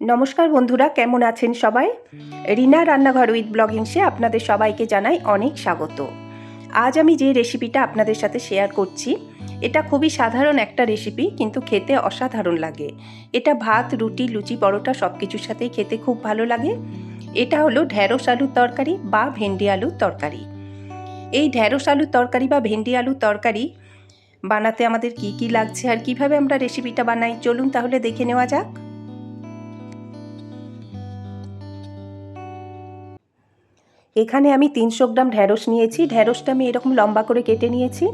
নমস্কার বন্ধুরা, কেমন আছেন সবাই? রিনা রান্নাঘর উইথ ব্লগিংসে আপনাদের সবাইকে জানাই অনেক স্বাগত। আজ আমি যে রেসিপিটা আপনাদের সাথে শেয়ার করছি, এটা খুবই সাধারণ একটা রেসিপি, কিন্তু খেতে অসাধারণ লাগে। এটা ভাত, রুটি, লুচি, পরোটা সব কিছুর সাথেই খেতে খুব ভালো লাগে। এটা হলো ঢ্যাঁড়স আলুর তরকারি বা ভেন্ডি আলুর তরকারি। এই ঢ্যাঁড়স আলুর তরকারি বা ভেন্ডি আলুর তরকারি বানাতে আমাদের কি কি লাগছে আর কীভাবে আমরা রেসিপিটা বানাই, চলুন তাহলে দেখে নেওয়া যাক। এখানে আমি তিনশো গ্রাম ঢ্যাঁড়স নিয়েছি। ঢ্যাঁড়সটা আমি এরকম লম্বা করে কেটে নিয়েছি।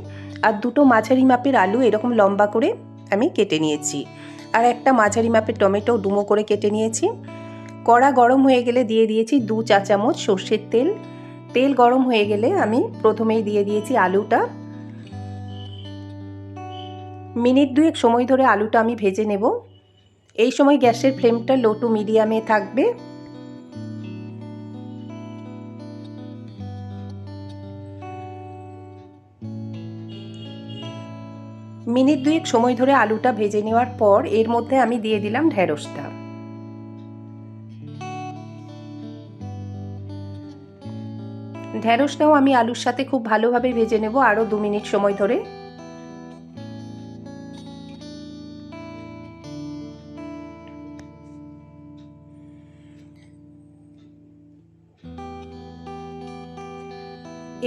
আর দুটো মাঝারি মাপের আলু এরকম লম্বা করে আমি কেটে নিয়েছি। আর একটা মাঝারি মাপের টমেটো ডুমো করে কেটে নিয়েছি। কড়া গরম হয়ে গেলে দিয়ে দিয়েছি দু চা চামচ সর্ষের তেল। তেল গরম হয়ে গেলে আমি প্রথমেই দিয়ে দিয়েছি আলুটা। মিনিট দুয়েক সময় ধরে আলুটা আমি ভেজে নেব। এই সময় গ্যাসের ফ্লেমটা লো টু মিডিয়ামে থাকবে। মিনিট দুয়েক সময় ধরে আলুটা ভেজে নেওয়ার পর এর মধ্যে আমি দিয়ে দিলাম ঢেঁড়সটা। ঢেঁড়সটাও আমি আলুর সাথে খুব ভালোভাবে ভেজে নেব আরও দু মিনিট সময় ধরে।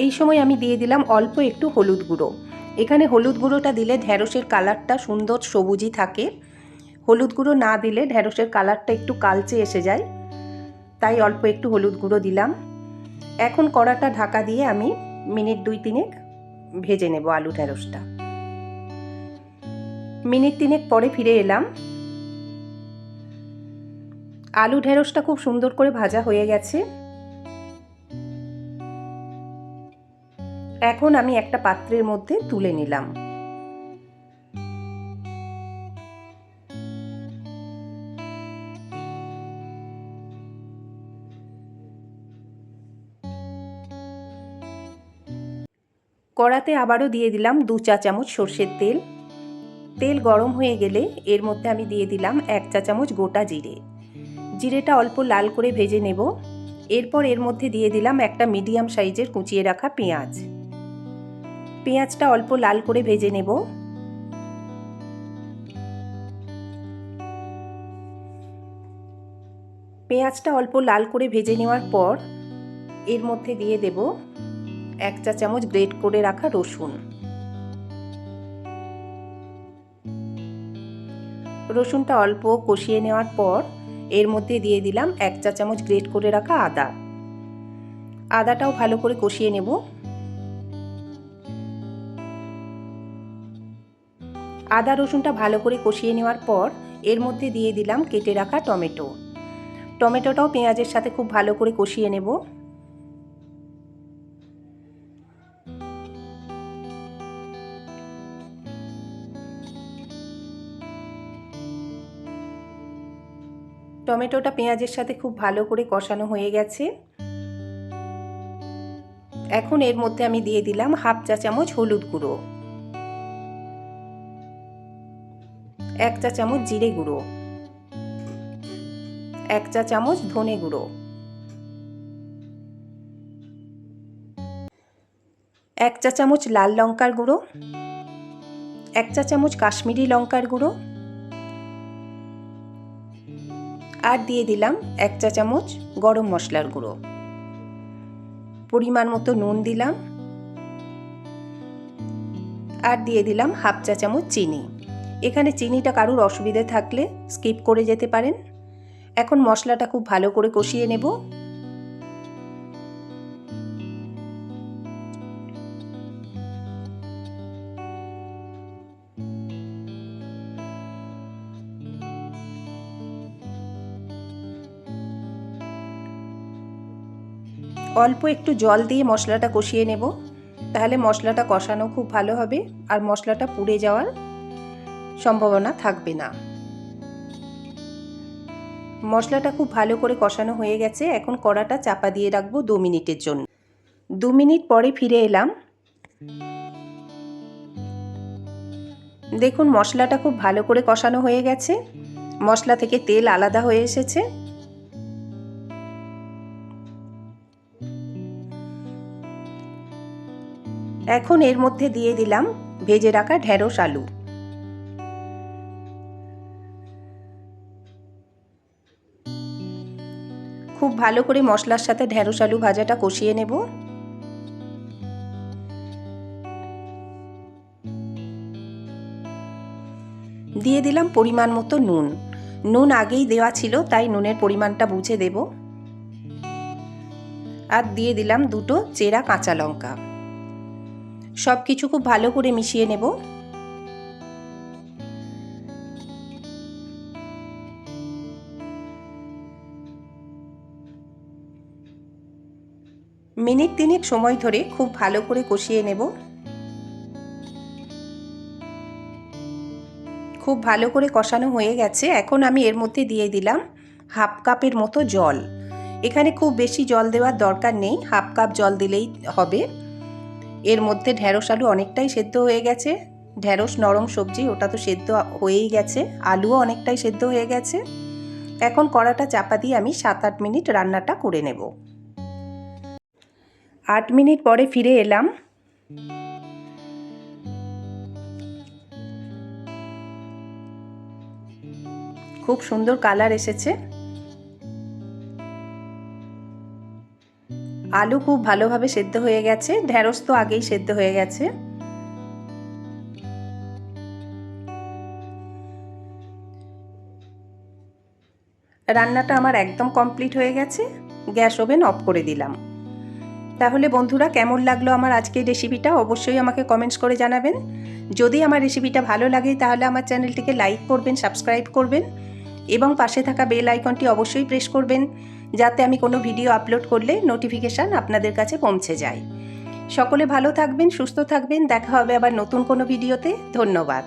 এই সময় আমি দিয়ে দিলাম অল্প একটু হলুদ গুঁড়ো। এখানে হলুদ গুঁড়োটা দিলে ঢ্যাঁড়সের কালারটা সুন্দর সবুজই থাকে। হলুদ গুঁড়ো না দিলে ঢ্যাঁড়সের কালারটা একটু কালচে এসে যায়। তাই অল্প একটু হলুদ গুঁড়ো দিলাম। এখন কড়াটা ঢাকা দিয়ে আমি মিনিট দুই তিনেক ভেজে নেব আলু ঢ্যাঁড়সটা মিনিট তিনেক পরে ফিরে এলাম। আলু ঢেঁড়সটা খুব সুন্দর করে ভাজা হয়ে গেছে। এখন আমি একটা পাত্রের মধ্যে তুলে নিলাম। কড়াতে আবারও দিয়ে দিলাম দু চা চামচ সর্ষের তেল। তেল গরম হয়ে গেলে এর মধ্যে আমি দিয়ে দিলাম এক চা চামচ গোটা জিরে। জিরেটা অল্প লাল করে ভেজে নেব। এরপর এর মধ্যে দিয়ে দিলাম একটা মিডিয়াম সাইজের কুচিয়ে রাখা পেঁয়াজ। পেঁয়াজটা অল্প লাল করে ভেজে নেব। পেঁয়াজটা অল্প লাল করে ভেজে নেওয়ার পর এর মধ্যে দিয়ে দেব এক চা চামচ গ্রেট করে রাখা রসুন। রসুনটা অল্প কষিয়ে নেওয়ার পর এর মধ্যে দিয়ে দিলাম এক চা চামচ গ্রেট করে রাখা আদা। আদাটাও ভালো করে কষিয়ে নেব। আদা রসুনটা ভালো করে কষিয়ে নেওয়ার পর এর মধ্যে দিয়ে দিলাম কেটে রাখা টমেটো। টমেটোটাও পেঁয়াজের সাথে খুব ভালো করে কষিয়ে নেব। টমেটোটা পেঁয়াজের সাথে খুব ভালো করে কষানো হয়ে গেছে। এখন এর মধ্যে আমি দিয়ে দিলাম হাফ চা চামচ হলুদ গুঁড়ো। এক চা চামচ জিরে গুঁড়ো। এক চা চামচ ধনে গুঁড়ো। এক চা চামচ লাল লঙ্কার গুঁড়ো। এক চা চামচ কাশ্মীরি লঙ্কার গুঁড়ো। আর দিয়ে দিলাম এক চা চামচ গরম মশলার গুঁড়ো। পরিমাণ মতো নুন দিলাম। আর দিয়ে দিলাম হাফ চা চামচ চিনি। এখানে চিনিটা কারুর অসুবিধে থাকলে স্কিপ করে যেতে পারেন। এখন মশলাটা খুব ভালো করে কষিয়ে নেব। অল্প একটু জল দিয়ে মশলাটা কষিয়ে নেব। তাহলে মশলাটা কষানো খুব ভালো হবে আর মশলাটা পুড়ে যাওয়ার সম্ভাবনা থাকবে না। মশলাটা খুব ভালো করে কষানো হয়ে গেছে। এখন কড়াটা চাপা দিয়ে রাখব দু মিনিটের জন্য। দু মিনিট পরে ফিরে এলাম। দেখুন, মশলাটা খুব ভালো করে কষানো হয়ে গেছে। মশলা থেকে তেল আলাদা হয়ে এসেছে। এখন এর মধ্যে দিয়ে দিলাম ভেজে রাখা ঢেঁড়স আলু। খুব ভালো করে মশলার সাথে ঢেঁড়স আলু ভাজাটা কষিয়ে নেব। দিয়ে দিলাম পরিমাণ মতো নুন। নুন আগেই দেওয়া ছিল, তাই নুনের পরিমাণটা বুঝে দেব। আর দিয়ে দিলাম দুটো চেরা কাঁচা লঙ্কা। সব কিছু খুব ভালো করে মিশিয়ে নেব। মিনিট তিনেক সময় ধরে খুব ভালো করে কষিয়ে নেব। খুব ভালো করে কষানো হয়ে গেছে। এখন আমি এর মধ্যে দিয়ে দিলাম হাফ কাপের মতো জল। এখানে খুব বেশি জল দেওয়ার দরকার নেই, হাফ কাপ জল দিলেই হবে। এর মধ্যে ঢ্যাঁড়স আলু অনেকটাই সেদ্ধ হয়ে গেছে। ঢ্যাঁড়স নরম সবজি, ওটা তো সেদ্ধ হয়েই গেছে। আলুও অনেকটাই সেদ্ধ হয়ে গেছে। এখন কড়াটা চাপা দিয়ে আমি সাত আট মিনিট রান্নাটা করে নেব। আট মিনিট পরে ফিরে এলাম। খুব সুন্দর কালার এসেছে। আলু খুব ভালোভাবে সেদ্ধ হয়ে গেছে। ঢ্যাঁড়স তো আগেই সেদ্ধ হয়ে গেছে। রান্নাটা আমার একদম কমপ্লিট হয়ে গেছে। গ্যাস ওভেন অফ করে দিলাম। তাহলে বন্ধুরা, কেমন লাগল আমার আজকের রেসিপিটা অবশ্যই আমাকে কমেন্টস করে জানাবেন। যদি আমার রেসিপিটা ভালো লাগে, তাহলে আমার চ্যানেলটিকে লাইক করবেন সাবস্ক্রাইব করবেন এবং পাশে থাকা বেল আইকনটি অবশ্যই প্রেস করবেন, যাতে আমি কোনো ভিডিও আপলোড করলে নোটিফিকেশান আপনাদের কাছে পৌঁছে যায়। সকলে ভালো থাকবেন, সুস্থ থাকবেন, দেখা হবে আবার নতুন কোনো ভিডিওতে ধন্যবাদ।